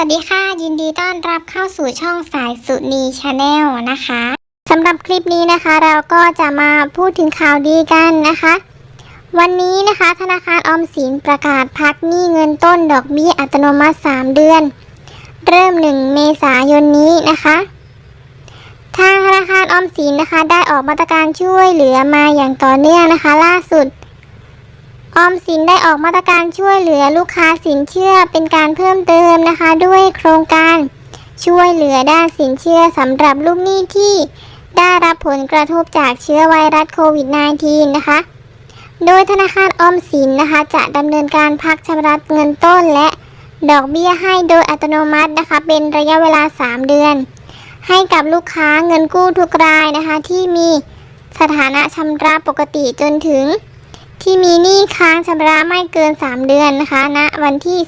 วัสดีค่ะ ยินดีต้อนรับเข้าสู่ช่องสายสุนีชาแนลนะคะสำหรับคลิปนี้นะคะ เราก็จะมาพูดถึงข่าวดีกันนะคะ วันนี้นะคะ ธนาคารออมสินประกาศพักหนี้เงินต้นดอกเบี้ยอัตโนมัติ 3 เดือน เริ่ม 1 เมษายนนี้นะคะ ทางธนาคารออมสินนะคะ ได้ออกมาตรการช่วยเหลือมาอย่างต่อเนื่องนะคะ ล่าสุด ออมสินได้ออกมาตรการช่วยเหลือลูกค้าสินเชื่อเป็นการเพิ่มเติมนะคะ ด้วยโครงการช่วยเหลือด้านสินเชื่อสำหรับลูกหนี้ที่ได้รับผลกระทบจากเชื้อไวรัสโควิด -19 นะคะ โดยธนาคารออมสินนะคะ จะดำเนินการพักชำระเงินต้นและดอกเบี้ยให้โดยอัตโนมัตินะคะ เป็นระยะเวลา 3 เดือน ให้กับลูกค้าเงินกู้ทุกรายนะคะ ที่มีสถานะชำระปกติจนถึง ที่มีหนี้ค้างชำระไม่เกิน 3 เดือนนะคะณนะวันที่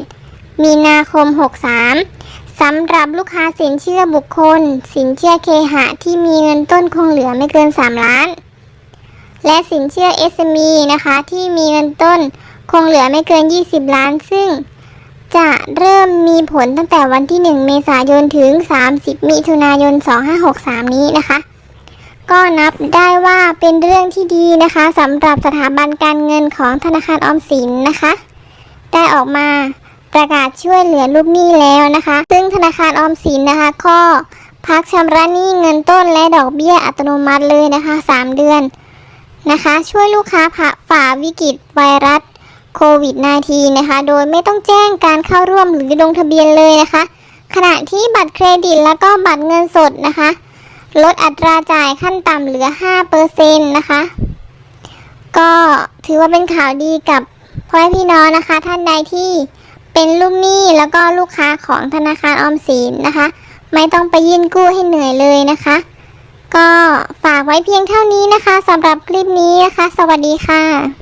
31 มีนาคม 63 สำหรับลูกค้าสินเชื่อบุคคล สินเชื่อเคหะที่มีเงินต้นคงเหลือไม่เกิน 3 ล้าน และสินเชื่อ SME นะคะที่มีเงินต้นคงเหลือไม่เกิน 20 ล้าน ซึ่งจะเริ่มมีผลตั้งแต่วันที่ 1 เมษายนถึง 30 มิถุนายน 2563 นี้นะคะ ก็นับได้ว่าเป็นเรื่องที่ดีนะคะสำหรับสถาบันการเงินของธนาคารออมสินนะคะ ได้ออกมาประกาศช่วยเหลือลูกหนี้แล้วนะคะ ซึ่งธนาคารออมสินนะคะก็พักชำระหนี้เงินต้นและดอกเบี้ยอัตโนมัติเลยนะคะ 3 เดือนนะคะ ช่วยลูกค้าผ่าฝ่าวิกฤตไวรัสโควิด -19 นะคะ โดยไม่ต้องแจ้งการเข้าร่วมหรือลงทะเบียนเลยนะคะ ขณะที่บัตรเครดิตแล้วก็บัตรเงินสดนะคะ ลดอัตราจ่ายขั้นต่ำเหลือ 5%นะคะ ก็ถือว่าเป็นข่าวดีกับพ่อแม่พี่น้องนะคะ ท่านใดที่เป็นลูกหนี้แล้วก็ลูกค้าของธนาคารออมสินนะคะ ไม่ต้องไปยื่นกู้ให้เหนื่อยเลยนะคะ ก็ฝากไว้เพียงเท่านี้นะคะสำหรับคลิปนี้นะคะ สวัสดีค่ะ